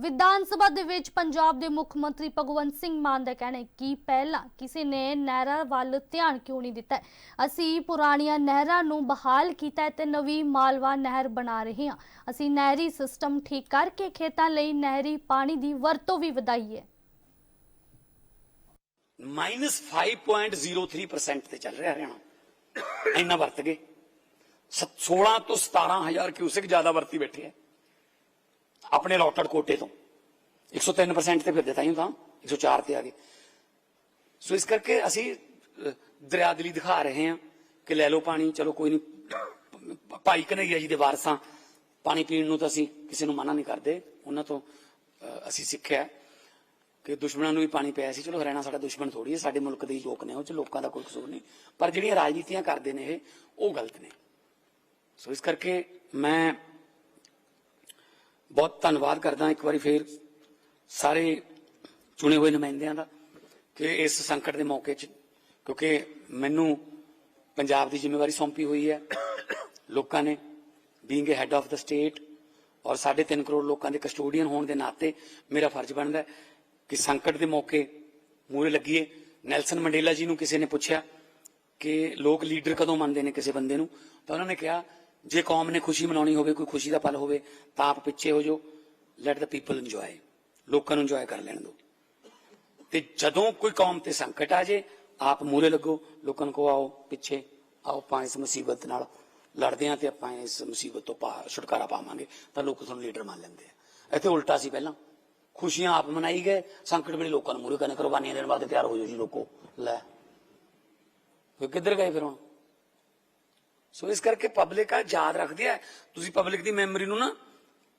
ਵਿਧਾਨ ਸਭਾ ਦੇ ਵਿੱਚ ਪੰਜਾਬ ਦੇ ਮੁੱਖ ਮੰਤਰੀ ਭਗਵੰਤ ਸਿੰਘ ਮਾਨ ਦਾ ਕਹਿਣਾ ਹੈ ਕਿ ਪਹਿਲਾਂ ਕਿਸੇ ਨੇ ਨਹਿਰਾਂ ਵੱਲ ਧਿਆਨ ਕਿਉਂ ਨਹੀਂ ਦਿੱਤਾ? ਅਸੀਂ ਪੁਰਾਣੀਆਂ ਨਹਿਰਾਂ ਨੂੰ ਬਹਾਲ ਕੀਤਾ ਤੇ ਨਵੀਂ ਮਾਲਵਾ ਨਹਿਰ ਬਣਾ ਰਹੇ ਹਾਂ। ਅਸੀਂ ਨਹਿਰੀ ਸਿਸਟਮ ਠੀਕ ਕਰਕੇ ਖੇਤਾਂ ਲਈ ਨਹਿਰੀ ਪਾਣੀ ਦੀ ਵਰਤੋਂ ਵੀ ਵਧਾਈ ਹੈ। 5.03% ਤੇ ਚੱਲ ਰਿਹਾ ਹਰਿਆਣਾ। ਇੰਨਾ ਵਰਤ ਗਏ। 16 ਤੋਂ 17000 ਕਿਊਸਿਕ ਜ਼ਿਆਦਾ ਵਰਤੀ ਬੈਠੇ ਹੈ। ਆਪਣੇ ਲੋਟਡ ਕੋਟੇ ਤੋਂ। 103% ਤੇ ਫਿਰਦੇ ਤਾਂ ਹੀ ਤਾਂ 104 ਤੇ ਆ ਗਏ ਸੋ ਇਸ ਕਰਕੇ ਅਸੀਂ ਅਹ, ਦਰਿਆਦਲੀ ਦਿਖਾ ਰਹੇ ਹਾਂ ਕਿ ਲੈ ਲਓ ਪਾਣੀ ਚਲੋ ਕੋਈ ਨਹੀਂ ਭਾਈ ਕਨਈਆ ਜੀ ਦੇ ਵਾਰਸਾਂ ਪਾਣੀ ਪੀਣ ਨੂੰ ਤਾਂ ਅਸੀਂ ਕਿਸੇ ਨੂੰ ਮਨਾ ਨਹੀਂ ਕਰਦੇ। ਉਹਨਾਂ ਤੋਂ ਅਸੀਂ ਸਿੱਖਿਆ ਕਿ ਦੁਸ਼ਮਣਾਂ ਨੂੰ ਵੀ ਪਾਣੀ ਪਿਆ ਸੀ। ਚਲੋ ਹਰਿਆਣਾ ਸਾਡਾ ਦੁਸ਼ਮਣ ਥੋੜੀ ਹੈ ਸਾਡੇ ਮੁਲਕ ਦੇ ਹੀ ਲੋਕ ਨੇ ਉਹ ਚ ਲੋਕਾਂ ਦਾ ਕੋਈ ਕਸੂਰ ਨਹੀਂ। ਪਰ ਜਿਹੜੀਆਂ ਰਾਜਨੀਤੀਆਂ ਕਰਦੇ ਨੇ ਇਹ ਉਹ ਗਲਤ ਨੇ। ਸੋ ਇਸ ਕਰਕੇ ਮੈਂ ਬਹੁਤ ਧੰਨਵਾਦ ਕਰਦਾ ਇੱਕ ਵਾਰੀ ਫੇਰ ਸਾਰੇ ਚੁਣੇ ਹੋਏ ਨੁਮਾਇੰਦਿਆਂ ਦਾ ਕਿ ਇਸ ਸੰਕਟ ਦੇ ਮੌਕੇ 'ਚ, ਕਿਉਂਕਿ ਮੈਨੂੰ ਪੰਜਾਬ ਦੀ ਜ਼ਿੰਮੇਵਾਰੀ ਸੌਂਪੀ ਹੋਈ ਹੈ। ਲੋਕਾਂ ਨੇ ਬੀਇੰਗ ਅ ਹੈਡ ਆਫ ਦਾ ਸਟੇਟ ਔਰ 3.5 ਕਰੋੜ ਲੋਕਾਂ ਦੇ ਕਸਟੋਡੀਅਨ ਹੋਣ ਦੇ ਨਾਤੇ ਮੇਰਾ ਫਰਜ਼ ਬਣਦਾ ਹੈ ਕਿ ਸੰਕਟ ਦੇ ਮੌਕੇ ਮੂਹਰੇ ਲੱਗੀਏ। ਨੈਲਸਨ ਮੰਡੇਲਾ ਜੀ ਨੂੰ ਕਿਸੇ ਨੇ ਪੁੱਛਿਆ ਕਿ ਲੋਕ ਲੀਡਰ ਕਦੋਂ ਮੰਨਦੇ ਨੇ ਕਿਸੇ ਬੰਦੇ ਨੂੰ? ਤਾਂ ਉਹਨਾਂ ਨੇ ਕਿਹਾ ਜੇ ਕੌਮ ਨੇ ਖੁਸ਼ੀ ਮਨਾਉਣੀ ਹੋਵੇ, ਕੋਈ ਖੁਸ਼ੀ ਦਾ ਪਲ ਹੋਵੇ, ਤਾਂ ਆਪ ਪਿੱਛੇ ਹੋ ਜਾਓ। ਲੈਟ ਦਾ ਪੀਪਲ ਇੰਜੋਏ ਲੋਕਾਂ ਨੂੰ ਇੰਜੋਏ ਕਰ ਲੈਣ ਦਿਓ। ਤੇ ਜਦੋਂ ਕੋਈ ਕੌਮ ਤੇ ਸੰਕਟ ਆ ਜੇ ਆਪ ਮੂਰੇ ਲੱਗੋ। ਲੋਕਾਂ ਨੂੰ ਕਹੋ, ਆਓ ਪਿੱਛੇ, ਆਓ ਆਪਾਂ ਇਸ ਮੁਸੀਬਤ ਨਾਲ ਲੜਦੇ ਆਂ ਤੇ ਆਪਾਂ ਇਸ ਮੁਸੀਬਤ ਤੋਂ ਪਾ, ਛੁਟਕਾਰਾ ਪਾਵਾਂਗੇ। ਤਾਂ ਲੋਕ ਤੁਹਾਨੂੰ ਲੀਡਰ ਮੰਨ ਲੈਂਦੇ ਆ। ਇੱਥੇ ਉਲਟਾ ਸੀ ਪਹਿਲਾਂ। ਖੁਸ਼ੀਆਂ ਆਪ ਮਨਾਈ ਗਏ, ਸੰਕਟ ਵੇਲੇ ਲੋਕਾਂ ਨੂੰ ਮੂਰੇ ਕਰਨੇ, ਕੁਰਬਾਨੀਆਂ ਦੇਣ ਵਾਸਤੇ ਤਿਆਰ ਹੋ ਜਾਓ ਜੀ ਲੋਕੋ। ਲੈ। ਫਿਰ ਕਿੱਧਰ ਗਏ ਫਿਰ ਹੁਣ? ਸੋ ਇਸ ਕਰਕੇ ਪਬਲਿਕ ਆ, ਯਾਦ ਰੱਖਦੀ ਹੈ ਤੁਸੀਂ ਪਬਲਿਕ ਦੀ ਮੈਮਰੀ ਨੂੰ ਨਾ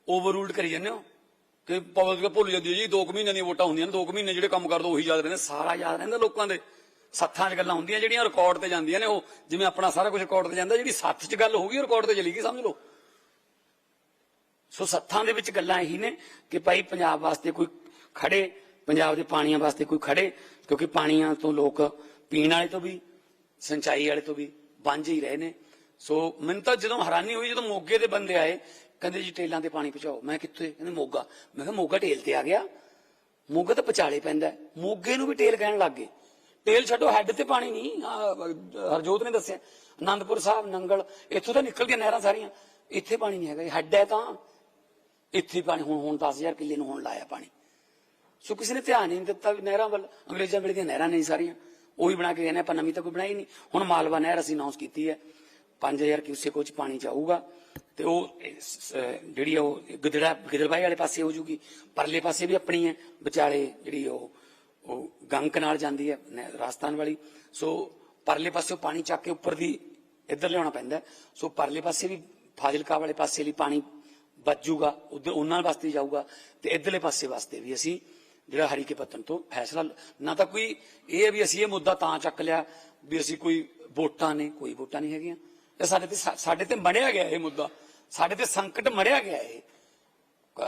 ਓਵਰਰੂਲਡ ਕਰੀ ਜਾਂਦੇ ਹੋ। ਕਿ ਪਬਲਿਕ ਭੁੱਲ ਜਾਂਦੀ ਹੈ ਜੀ 2 ਮਹੀਨਿਆਂ ਦੀਆਂ ਵੋਟਾਂ ਹੁੰਦੀਆਂ ਨੇ 2 ਮਹੀਨੇ ਜਿਹੜੇ ਕੰਮ ਕਰਦੇ ਉਹੀ ਯਾਦ ਰਹਿੰਦੇ, ਸਾਰਾ ਯਾਦ ਰਹਿੰਦਾ ਲੋਕਾਂ ਦੇ। ਸੱਥਾਂ 'ਚ ਗੱਲਾਂ ਹੁੰਦੀਆਂ, ਜਿਹੜੀਆਂ ਰਿਕਾਰਡ ਤੇ ਜਾਂਦੀਆਂ ਨੇ ਉਹ। ਜਿਵੇਂ ਆਪਣਾ ਸਾਰਾ ਕੁਝ ਰਿਕਾਰਡ ਤੇ ਜਾਂਦਾ, ਜਿਹੜੀ ਸੱਥ 'ਚ ਗੱਲ ਹੋਊਗੀ ਰਿਕਾਰਡ ਤੇ ਚਲੀ ਗਈ, ਸਮਝ ਲਓ। ਸੋ ਸੱਥਾਂ ਦੇ ਵਿੱਚ ਗੱਲਾਂ ਇਹੀ ਨੇ ਕਿ ਭਾਈ ਪੰਜਾਬ ਵਾਸਤੇ ਕੋਈ ਖੜੇ, ਪੰਜਾਬ ਦੇ ਪਾਣੀਆਂ ਵਾਸਤੇ ਕੋਈ ਖੜੇ, ਕਿਉਂਕਿ ਪਾਣੀਆਂ ਤੋਂ ਲੋਕ ਪੀਣ ਵਾਲੇ ਤੋਂ ਵੀ, ਸਿੰਚਾਈ ਵਾਲੇ ਤੋਂ ਵੀ ਵਾਂਝੇ ਹੀ ਰਹੇ ਨੇ। ਸੋ ਮੈਨੂੰ ਤਾਂ ਜਦੋਂ ਹੈਰਾਨੀ ਹੋਈ, ਜਦੋਂ ਮੋਗੇ ਦੇ ਬੰਦੇ ਆਏ, ਕਹਿੰਦੇ ਜੀ ਟੇਲਾਂ ਤੇ ਪਾਣੀ ਪਹੁੰਚਾਓ। ਮੈਂ ਕਿੱਥੇ? ਕਹਿੰਦੇ ਮੋਗਾ। ਮੈਂ ਕਿਹਾ ਮੋਗਾ ਟੇਲ ਤੇ ਆ ਗਿਆ। ਮੋਗਾ ਤਾਂ ਪਚਾਲੇ ਪੈਂਦਾ। ਮੋਗੇ ਨੂੰ ਵੀ ਟੇਲ ਕਹਿਣ ਲੱਗ ਗਏ। ਟੇਲ ਛੱਡੋ, ਹੈੱਡ ਤੇ ਪਾਣੀ ਨਹੀਂ। ਹਰਜੋਤ ਨੇ ਦੱਸਿਆ। ਆਨੰਦਪੁਰ ਸਾਹਿਬ, ਨੰਗਲ, ਇੱਥੋਂ ਤਾਂ ਨਿਕਲਦੀਆਂ ਨਹਿਰਾਂ ਸਾਰੀਆਂ। ਇੱਥੇ ਪਾਣੀ ਨਹੀਂ ਹੈਗਾ। ਹੈੱਡ ਹੈ ਤਾਂ। ਇੱਥੇ ਪਾਣੀ, ਹੁਣ ਹੁਣ 10000 ਕਿੱਲੇ ਨੂੰ ਹੁਣ ਲਾਇਆ ਪਾਣੀ। ਸੋ ਕਿਸੇ ਨੇ ਧਿਆਨ ਹੀ ਨਹੀਂ ਦਿੱਤਾ ਵੀ ਨਹਿਰਾਂ ਵੱਲ। ਅੰਗਰੇਜ਼ਾਂ ਵੇਲੇ ਦੀਆਂ ਨਹਿਰਾਂ ਨਹੀਂ ਸਾਰੀਆਂ। ਉਹੀ ਬਣਾ ਕੇ ਗਏ ਨੇ ਆਪਾਂ ਨਵੀਂ ਤਾਂ ਕੋਈ ਬਣਾਈ ਨਹੀਂ। ਹੁਣ ਮਾਲਵਾ ਨਹਿਰ ਅਸੀਂ ਅਨਾਉਂਸ ਕੀਤੀ ਹੈ। 5000 ਕਿਊਸੈਕ ਉਹ ਚ ਪਾਣੀ ਜਾਊਗਾ ਤੇ ਉਹ ਜਿਹੜੀ ਆ ਉਹ, ਗਿੱਦੜਾ ਗਿੱਦੜਬਾਈ ਵਾਲੇ ਪਾਸੇ ਹੋ ਜੂਗੀ। ਪਰਲੇ ਪਾਸੇ ਵੀ ਆਪਣੀ ਹੈ, ਵਿਚਾਲੇ ਜਿਹੜੀ ਉਹ ਉਹ ਗੰਗ ਨਾਲ ਜਾਂਦੀ ਹੈ ਰਾਜਸਥਾਨ ਵਾਲੀ। ਸੋ ਪਰਲੇ ਪਾਸੇ ਪਾਣੀ ਚੱਕ ਕੇ ਉੱਪਰ ਦੀ ਇੱਧਰ ਲਿਆਉਣਾ ਪੈਂਦਾ ਸੋ ਪਰਲੇ ਪਾਸੇ ਵੀ ਫਾਜ਼ਿਲਕਾ ਵਾਲੇ ਪਾਸੇ ਲਈ ਪਾਣੀ ਬਚੂਗਾ ਉਧਰ ਉਹਨਾਂ ਵਾਸਤੇ ਜਾਊਗਾ ਤੇ ਇੱਧਰਲੇ ਪਾਸੇ ਵਾਸਤੇ ਵੀ ਅਸੀਂ ਜਿਹੜਾ ਹਰੀਕੇ ਪੱਤਨ ਤੋਂ ਫੈਸਲਾ ਨਾ ਤਾਂ ਕੋਈ ਇਹ ਹੈ ਵੀ ਅਸੀਂ ਇਹ ਮੁੱਦਾ ਤਾਂ ਚੱਕ ਲਿਆ ਵੀ ਅਸੀਂ ਕੋਈ ਵੋਟਾਂ ਨੇ, ਕੋਈ ਵੋਟਾਂ ਨਹੀਂ ਹੈਗੀਆਂ। ਇਹ ਸਾਡੇ ਤੇ ਸਾਡੇ ਤੇ ਮੜਿਆ ਗਿਆ ਇਹ ਮੁੱਦਾ, ਸਾਡੇ ਤੇ ਸੰਕਟ ਮੜਿਆ ਗਿਆ ਇਹ।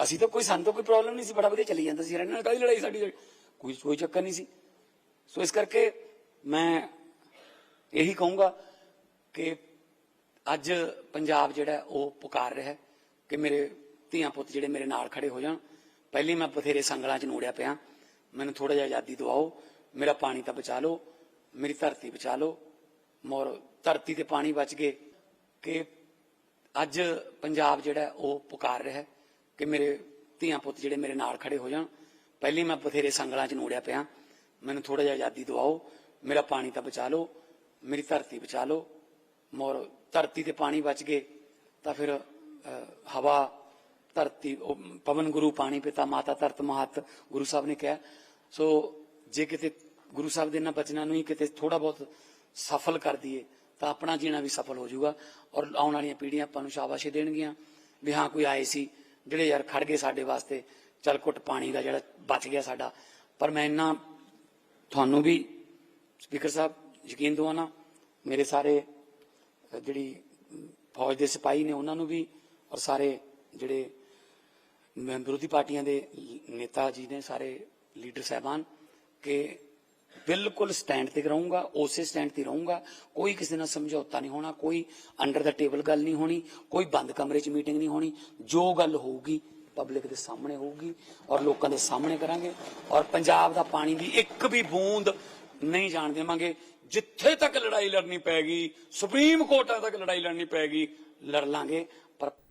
ਅਸੀਂ ਤਾਂ ਕੋਈ, ਸਾਨੂੰ ਤਾਂ ਕੋਈ ਪ੍ਰੋਬਲਮ ਨਹੀਂ ਸੀ, ਬੜਾ ਵਧੀਆ ਚੱਲੀ ਜਾਂਦਾ ਸੀ। ਇਹਨਾਂ ਨਾਲ ਕਾਹਦੀ ਲੜਾਈ ਸਾਡੀ ਕੋਈ ਕੋਈ ਚੱਕਰ ਨਹੀਂ ਸੀ। ਸੋ ਇਸ ਕਰਕੇ ਮੈਂ ਇਹੀ ਕਹੂੰਗਾ ਕਿ ਅੱਜ ਪੰਜਾਬ ਜਿਹੜਾ ਉਹ ਪੁਕਾਰ ਰਿਹਾ ਕਿ ਮੇਰੇ ਧੀਆਂ ਪੁੱਤ ਜਿਹੜੇ ਮੇਰੇ ਨਾਲ ਖੜੇ ਹੋ ਜਾਣ। ਪਹਿਲੀ ਮੈਂ ਬਥੇਰੇ ਸੰਗਲਾਂ 'ਚ ਨੂੜਿਆ ਪਿਆ। ਮੈਨੂੰ ਥੋੜਾ ਜਿਹਾ ਆਜ਼ਾਦੀ ਦਿਵਾਓ। ਮੇਰਾ ਪਾਣੀ ਤਾਂ ਬਚਾ ਲਓ। ਮੇਰੀ ਧਰਤੀ ਬਚਾ ਲਓ। ਮੋਰ ਧਰਤੀ ਤੇ ਪਾਣੀ ਬਚ ਗਏ ਕਿ ਅੱਜ ਪੰਜਾਬ ਜਿਹੜਾ ਉਹ ਪੁਕਾਰ ਰਿਹਾ ਕਿ ਮੇਰੇ ਧੀਆਂ ਪੁੱਤ ਜਿਹੜੇ ਮੇਰੇ ਨਾਲ ਖੜੇ ਹੋ ਜਾਣ। ਪਹਿਲੀ ਮੈਂ ਬਥੇਰੇ ਸੰਗਲਾਂ 'ਚ ਨੋੜਿਆ ਪਿਆ। ਮੈਨੂੰ ਥੋੜਾ ਜਿਹਾ ਆਜ਼ਾਦੀ ਦਿਵਾਓ। ਮੇਰਾ ਪਾਣੀ ਤਾਂ ਬਚਾ ਲਓ। ਮੇਰੀ ਧਰਤੀ ਬਚਾ ਲਓ। ਮੋਰ ਧਰਤੀ ਤੇ ਪਾਣੀ ਬਚ ਗਏ ਤਾਂ ਫਿਰ ਹਵਾ, ਧਰਤੀ, ਉਹ ਪਵਨ ਗੁਰੂ ਪਾਣੀ ਪਿਤਾ ਮਾਤਾ ਧਰਤ ਮਹਤ ਗੁਰੂ ਸਾਹਿਬ ਨੇ ਕਿਹਾ। ਸੋ ਜੇ ਕਿਤੇ ਗੁਰੂ ਸਾਹਿਬ ਦੇ ਇਹਨਾਂ ਬਚਨਾਂ ਨੂੰ ਹੀ ਕਿਤੇ ਥੋੜਾ ਬਹੁਤ ਸਫਲ ਕਰ ਦਈਏ, ਤਾਂ ਆਪਣਾ ਜੀਣਾ ਵੀ ਸਫਲ ਹੋ ਜਾਊਗਾ। ਔਰ ਆਉਣ ਵਾਲੀਆਂ ਪੀੜ੍ਹੀਆਂ ਆਪਾਂ ਨੂੰ ਸ਼ਾਬਾਸ਼ੀ ਦੇਣਗੀਆਂ ਵੀ ਹਾਂ, ਕੋਈ ਆਏ ਸੀ, ਜਿਹੜੇ ਯਾਰ ਖੜ ਗਏ ਸਾਡੇ ਵਾਸਤੇ, ਚਲ ਘੁੱਟ ਪਾਣੀ ਦਾ ਜਿਹੜਾ ਬਚ ਗਿਆ ਸਾਡਾ। ਪਰ ਮੈਂ ਇੰਨਾ ਤੁਹਾਨੂੰ ਵੀ, ਸਪੀਕਰ ਸਾਹਿਬ, ਯਕੀਨ ਦਵਾਨਾ ਮੇਰੇ ਸਾਰੇ ਜਿਹੜੀ ਫੌਜ ਦੇ ਸਿਪਾਹੀ ਨੇ ਉਹਨਾਂ ਨੂੰ ਵੀ, ਔਰ ਸਾਰੇ ਜਿਹੜੇ ਵਿਰੋਧੀ ਪਾਰਟੀਆਂ ਦੇ ਨੇਤਾ ਜੀ ਨੇ, ਸਾਰੇ ਲੀਡਰ ਸਾਹਿਬਾਨ, ਕਿ ਬਿਲਕੁਲ ਸਟੈਂਡ ਤੇ ਰਹੂੰਗਾ, ਉਸੇ ਸਟੈਂਡ ਤੇ ਰਹੂੰਗਾ। ਕੋਈ ਕਿਸੇ ਨਾਲ ਸਮਝੌਤਾ ਨਹੀਂ ਹੋਣਾ, ਕੋਈ ਅੰਡਰ ਦਾ ਟੇਬਲ ਗੱਲ ਨਹੀਂ ਹੋਣੀ, ਕੋਈ ਬੰਦ ਕਮਰੇ 'ਚ ਮੀਟਿੰਗ ਨਹੀਂ ਹੋਣੀ। ਜੋ ਗੱਲ ਹੋਊਗੀ ਪਬਲਿਕ ਦੇ ਸਾਹਮਣੇ ਹੋਊਗੀ ਔਰ ਲੋਕਾਂ ਦੇ ਸਾਹਮਣੇ ਕਰਾਂਗੇ ਔਰ ਪੰਜਾਬ ਦਾ ਪਾਣੀ ਦੀ ਇੱਕ ਵੀ ਬੂੰਦ ਨਹੀਂ ਜਾਣ ਦੇਵਾਂਗੇ। ਜਿੱਥੇ ਤੱਕ ਲੜਾਈ ਲੜਨੀ ਪੈਗੀ ਸੁਪਰੀਮ ਕੋਰਟਾਂ ਤੱਕ ਲੜਾਈ ਲੜਨੀ ਪੈਗੀ ਲੜ ਲਾਂਗੇ। ਪਰ